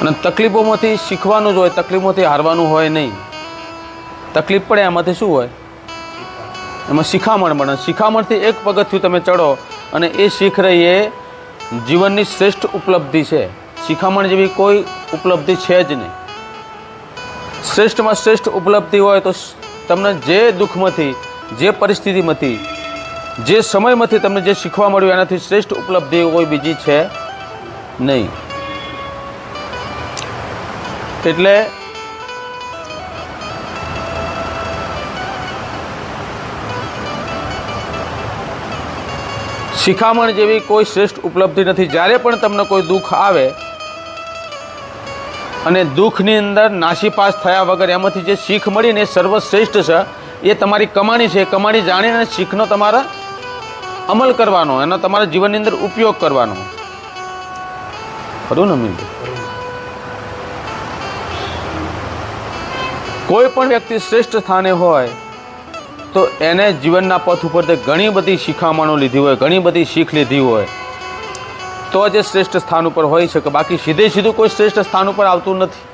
અને તકલીફોમાંથી શીખવાનું જ હોય, તકલીફોમાંથી હારવાનું હોય નહીં. તકલીફ પડે એમાંથી શું હોય? એમાં શિખામણ મળે શિખામણથી એક પગથિયું તમે ચડો અને એ શીખ રહી એ જીવનની શ્રેષ્ઠ ઉપલબ્ધિ છે. શિખામણ જેવી કોઈ ઉપલબ્ધિ છે જ નહીં. શ્રેષ્ઠમાં શ્રેષ્ઠ ઉપલબ્ધિ હોય તો તમને જે દુઃખમાંથી, જે પરિસ્થિતિમાંથી, જે સમયમાંથી તમને જે શીખવા મળ્યું, એનાથી શ્રેષ્ઠ ઉપલબ્ધિ કોઈ બીજી છે નહીં. એટલે શિખામણ જેવી કોઈ શ્રેષ્ઠ ઉપલબ્ધિ નથી. જ્યારે પણ તમને કોઈ દુઃખ આવે અને દુઃખની અંદર નાસીપાસ થયા વગર એમાંથી જે શીખ મળી ને એ સર્વશ્રેષ્ઠ છે, એ તમારી કમાણી છે. કમાણી જાણીને શીખનો તમારા અમલ કરવાનો એનો તમારા જીવનની અંદર ઉપયોગ કરવાનો. ખરું ને અમીરભાઈ કોઈ પણ વ્યક્તિ શ્રેષ્ઠ સ્થાને હોય, તો એને જીવનના પથ ઉપર તે ઘણી બધી શિખામણો લીધી હોય, ઘણી બધી શીખ લીધી હોય. તો જે શ્રેષ્ઠ સ્થાન ઉપર હોય છે કે બાકી સીધે સીધું કોઈ શ્રેષ્ઠ સ્થાન ઉપર આવતું નથી.